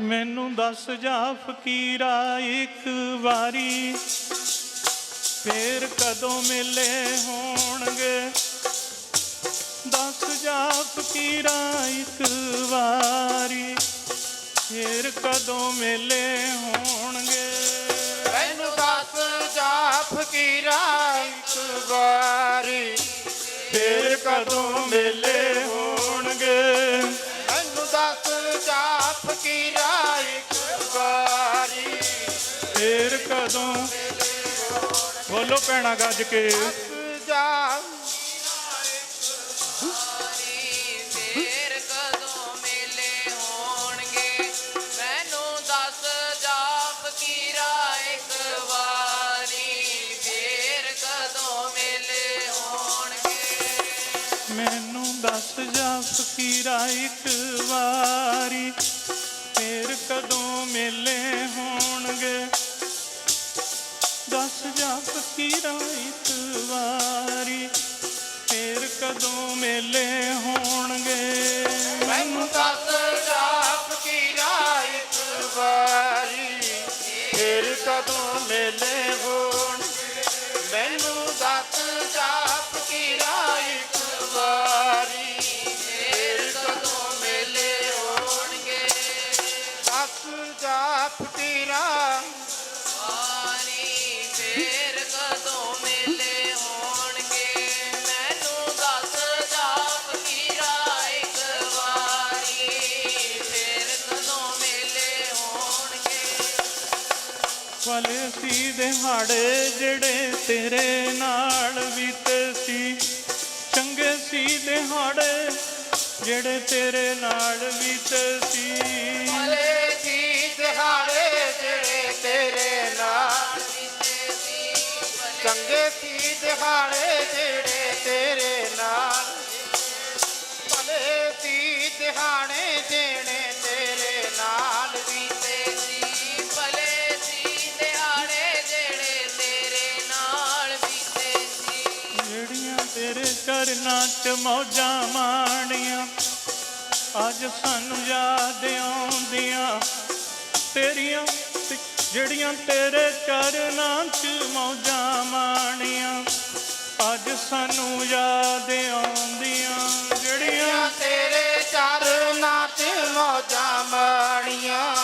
ਮੈਨੂੰ ਦੱਸ ਜਾ ਫਕੀਰਾ ਇੱਕ ਵਾਰੀ। ਫੇਰ ਕਦੋਂ ਮਿਲੇ ਹੋਣਗੇ? ਦੱਸ ਜਾ ਫਕੀਰਾ ਇੱਕ ਵਾਰੀ। ਫੇਰ ਕਦੋਂ ਮਿਲੇ ਹੋਣਗੇ? ਮੈਨੂੰ ਦੱਸ ਜਾ ਫਕੀਰਾ ਇੱਕ ਵਾਰੀ। ਫੇਰ ਕਦੋਂ ਮਿਲੇ ਹੋਣਗੇ? ਬੋਲੋ ਭੈਣਾ ਗੱਜ ਕੇ। ਦੱਸ ਜਾ ਫੇਰ ਕਦੋਂ ਮੇਲੇ ਹੋਣਗੇ ਮੈਨੂੰ ਦੱਸ ਜਾ ਫਕੀਰਾ ਇੱਕ ਵਾਰੀ, ਫੇਰ ਕਦੋਂ ਮੇਲੇ ਹੋਣਗੇ? ਮੈਨੂੰ ਦਸ ਜਾ ਫਕੀਰਾ ਇੱਕ ਵਾਰੀ? ਫੇਰ ਕਦੋਂ ਮੇਲੇ ਹੋਣਗੇ? ਦੱਸ ਜਾ ਫਕੀਰਾ ਇੱਕ ਫੇਰ ਕਦੋਂ ਮੇਲੇ ਹੋਣਗੇ ਮੈਨੂੰ ਦੱਸ ਜਾ ਫਕੀਰਾ ਇੱਕ ਵਾਰੀ? ਫਿਰ ਕਦੋਂ ਮੇਲੇ ਹੋਣ ਮੈਨੂੰ ਦੱਸ ਜਾ ਫਕੀਰਾ ਵਾਰੀ? ਫਿਰ ਕਦੋਂ ਮੇਲੇ ਹੋਣਗੇ? ਦੱਸ ਜਾ ਫਕੀਰਾ ਫਲੇ ਸੀ ਦਿਹਾੜੇ ਜਿਹੜੇ ਤੇਰੇ ਨਾਲ ਬੀਤੇ ਸੀ ਚੰਗੇ ਸੀ ਦਿਹਾੜੇ ਜਿਹੜੇ ਤੇਰੇ ਨਾਲ ਬੀਤੇ ਸੀ ਭਲੇ ਸੀ ਦਿਹਾੜੇ ਜਿਹੜੇ ਤੇਰੇ ਨਾਲ ਬੀਤੇ ਸੀ ਚੰਗੇ ਸੀ ਦਿਹਾੜੇ ਜਿਹੜੇ ਚਰਨਾਂ 'ਚ ਮੌਜਾਂ ਮਾਣੀਆਂ। ਅੱਜ ਸਾਨੂੰ ਯਾਦ ਆਉਂਦੀਆਂ। ਤੇਰੀਆਂ ਜਿਹੜੀਆਂ ਤੇਰੇ ਚਰਨਾਂ 'ਚ ਮੌਜਾਂ ਮਾਣੀਆਂ। ਅੱਜ ਸਾਨੂੰ ਯਾਦ ਆਉਂਦੀਆਂ। ਜਿਹੜੀਆਂ ਜਿਹੜੀਆਂ ਤੇਰੇ ਚਰਨਾਂ 'ਚ ਮੌਜਾਂ ਮਾਣੀਆਂ।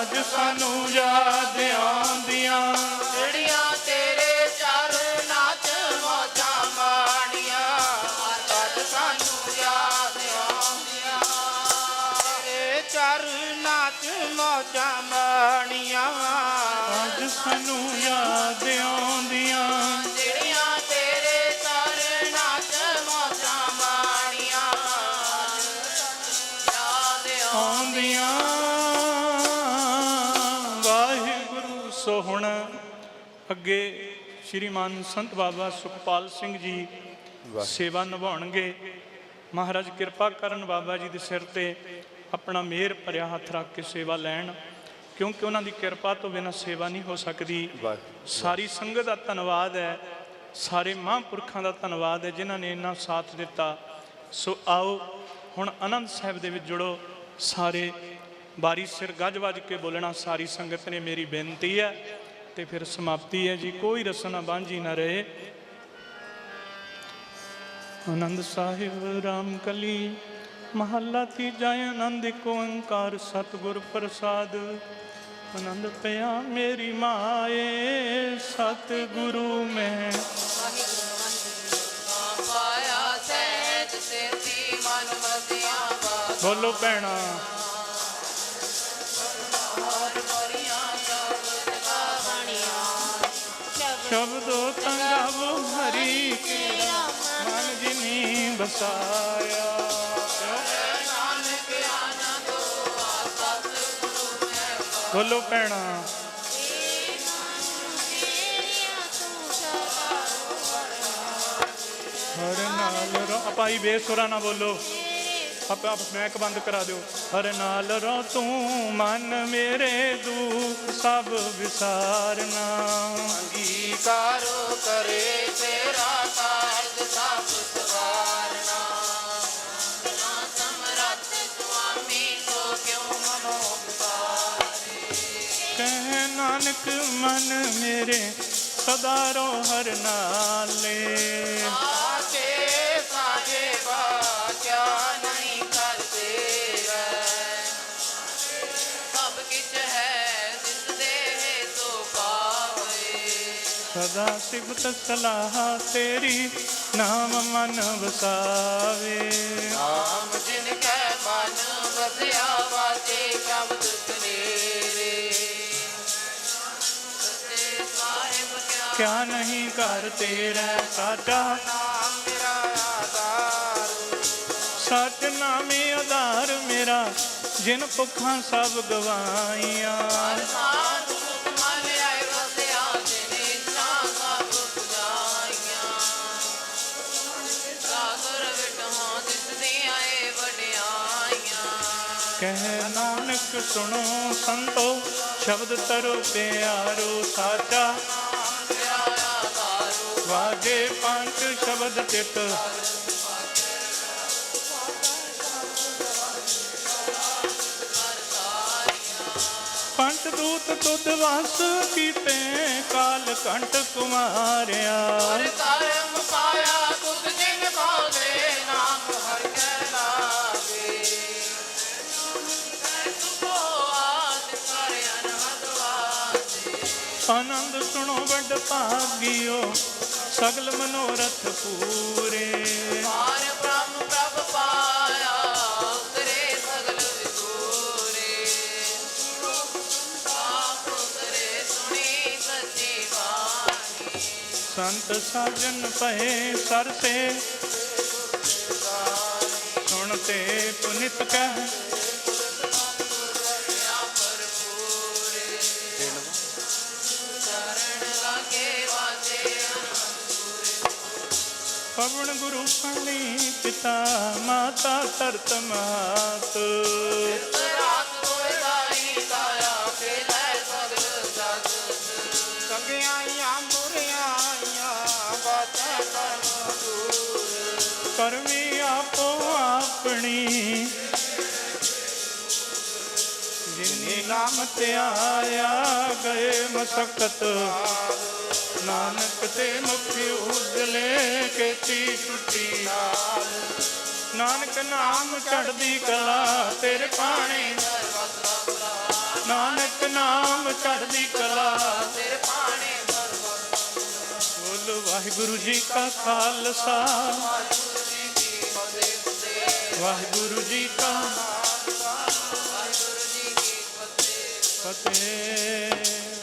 ਅੱਜ ਸਾਨੂੰ ਯਾਦ ਅੱਜ ਸਾਨੂੰ ਯਾਦ ਆਉਂਦੀਆਂ। ਜਿਹੜੀਆਂ ਤੇਰੇ ਚਰਨਾਂ 'ਚ ਮੌਜਾਂ ਮਾਣੀਆਂ। ਯਾਦ ਆਉਂਦੀਆਂ। ਵਾਹਿਗੁਰੂ ਸੋ ਹੁਣ ਅੱਗੇ ਸ਼੍ਰੀਮਾਨ ਸੰਤ ਬਾਬਾ ਸੁਖਪਾਲ ਸਿੰਘ ਜੀ ਸੇਵਾ ਨਿਭਾਉਣਗੇ। ਮਹਾਰਾਜ ਕਿਰਪਾ ਕਰਨ ਬਾਬਾ ਜੀ ਦੇ ਸਿਰ ਤੇ ਆਪਣਾ ਮਿਹਰ ਭਰਿਆ ਹੱਥ ਰੱਖ ਕੇ ਸੇਵਾ ਲੈਣ। ਕਿਉਂਕਿ ਉਹਨਾਂ ਦੀ ਕਿਰਪਾ ਤੋਂ ਬਿਨਾਂ ਸੇਵਾ ਨਹੀਂ ਹੋ ਸਕਦੀ। ਸਾਰੀ ਸੰਗਤ ਦਾ ਧੰਨਵਾਦ ਹੈ। ਸਾਰੇ ਮਹਾਂਪੁਰਖਾਂ ਦਾ ਧੰਨਵਾਦ ਹੈ ਜਿਨ੍ਹਾਂ ਨੇ ਇੰਨਾ ਸਾਥ ਦਿੱਤਾ। ਸੋ ਆਓ ਹੁਣ ਆਨੰਦ ਸਾਹਿਬ ਦੇ ਵਿੱਚ ਜੁੜੋ। ਸਾਰੇ ਬਾਰੀ ਸਿਰ ਗੱਜ ਵੱਜ ਕੇ ਬੋਲਣਾ ਸਾਰੀ ਸੰਗਤ ਨੇ ਮੇਰੀ ਬੇਨਤੀ ਹੈ ਤੇ ਫਿਰ ਸਮਾਪਤੀ ਹੈ ਜੀ। ਕੋਈ ਰਸਨਾ ਬਾਂਝੀ ਨਾ ਰਹੇ। ਆਨੰਦ ਸਾਹਿਬ ਰਾਮ ਕਲੀ ਮਹੱਲਾ ਤੀਜਾ ਆਨੰਦ ਇੱਕ ਓੰਕਾਰ ਸਤਿਗੁਰ ਪ੍ਰਸਾਦ। ਆਨੰਦ ਪਿਆ ਮੇਰੀ ਮਾਏ, ਸਤਿਗੁਰੂ ਮੈਂ। ਬੋਲੋ ਭੈਣਾ। ਹੋਰ ਮੋਰੀਆਂ ਸ਼ਬਦ ਸ਼ਬਦੋ ਤੰਗਾਵੋ ਹਰੀ ਕੇ, ਮਨ ਜਿਨੀ ਬਸਾਇਆ। ਬੋਲੋ ਭੈਣਾ। ਹਰ ਨਾਲ ਰੋ ਆਪਾਈ ਬੇਸੁਰਾ ਨਾ ਬੋਲੋ। ਆਪ ਆਪ ਮੈਕ ਬੰਦ ਕਰਾ ਦਿਓ। ਹਰ ਨਾਲ ਰੋ ਤੂੰ, ਮਨ ਮੇਰੇ ਦੁੱਖ ਸਭ ਵਿਸਾਰਨਾ। ਅੰਗੀਕਾਰੋ ਕਰੇ ਨਾਨਕ ਮਨ ਮੇਰੇ ਸਦਾ ਰੋ ਹਰ ਨਾਲੇ। ਸਾਚੇ ਸਾਜੇ ਬਾਚਾ ਨਹੀਂ ਕਰਦੇ ਸਭ ਕਿਛ ਹੈ ਜਿਸ ਦੇ ਸੋ ਪਾਵੇ। ਸਦਾ ਸਿਫਤ ਸਲਾਹ ਤੇਰੀ ਨਾਮ ਮਨ ਵਸਾਵੇ। ਨਾਮ ਜਿਨ ਕੈ ਮਨ ਵਸਿਆ ਵਾਚੇ ਸ਼ਬਦ ਕਿਆ ਨਹੀਂ ਕਰ ਤੇਰਾ ਸਾਡਾ। ਨਾਮ ਮੇਰਾ ਆਧਾਰ ਸਚ ਨਾਮੇ ਆਧਾਰ ਮੇਰਾ, ਜਿਨ ਭੁੱਖਾਂ ਸਭ ਗਵਾਈਆਂ। ਕਹਿ ਨਾਨਕ ਸੁਣੋ ਸੰਤੋ, ਸ਼ਬਦ ਤਰੋ ਪਿਆਰੋ ਸਾਚਾ। ਵਾਜੇ ਪੰਜ ਸ਼ਬਦ ਚਿਤ ਪੰਜ ਦੂਤ ਤੁਧ ਵਸ ਕੀਤੇ ਕਾਲ ਕੰਟ ਕੁਮਾਰਿਆ। ਹਰ ਕਰਮ ਪਾਇਆ ਤੁਧ ਜਿਨ ਪਾਵੇ ਨਾਮ ਹਰ ਕੈ ਲਾਗੇ ਸੁਖੋ ਆਦ ਕਰ ਅਨਹਦ ਵਾਸੇ ਆਨੰਦ ਸੁਣੋ ਵੱਡ ਭਾਗਿਓ। ਸਗਲ ਮਨੋਰਥ ਪੂਰੇ। ਬ੍ਰਹਮ ਪ੍ਰਭ ਪਾਇਆ ਉਤਰੇ ਸਗਲ ਵਿਦੂਰੇ ਆਪ ਉਤਰੇ ਸੁਣੀ ਸੱਚੀ ਬਾਣੀ। ਸੰਤ ਸਾਜਨ ਪਏ ਸਰਸੇ। ਸੁਣ ਤੇ ਪੁਨਿਤ ਕਹਿ ਪਵਨ ਗੁਰੂ ਪਣੀ ਪਿਤਾ ਮਾਤਾ ਧਰਤ ਮਾਤ। ਕਰਮੀ ਆਪੋ ਆਪਣੀ। ਜਿਨੀ ਨਾਮ ਤੇ ਆਇਆ ਗਏ ਮਸਕਤ। ਨਾਨਕ ਤੇ ਮੁਖੀ ਉਜਲੇ ਕੀਤੀ ਟੁੱਟੀ ਨਾਲ। ਨਾਨਕ ਨਾਮ ਚੜਦੀ ਕਲਾ, ਤੇਰੇ ਪਾਣੀ ਨਾਨਕ ਨਾਮ ਚੜਦੀ ਕਲਾ, ਤੇਰੇ ਪਾਣੇ ਬੋਲ ਵਾਹਿਗੁਰੂ ਜੀ ਕਾ ਖਾਲਸਾ। ਵਾਹਿਗੁਰੂ ਜੀ ਕਾ ਫਤਿਹ।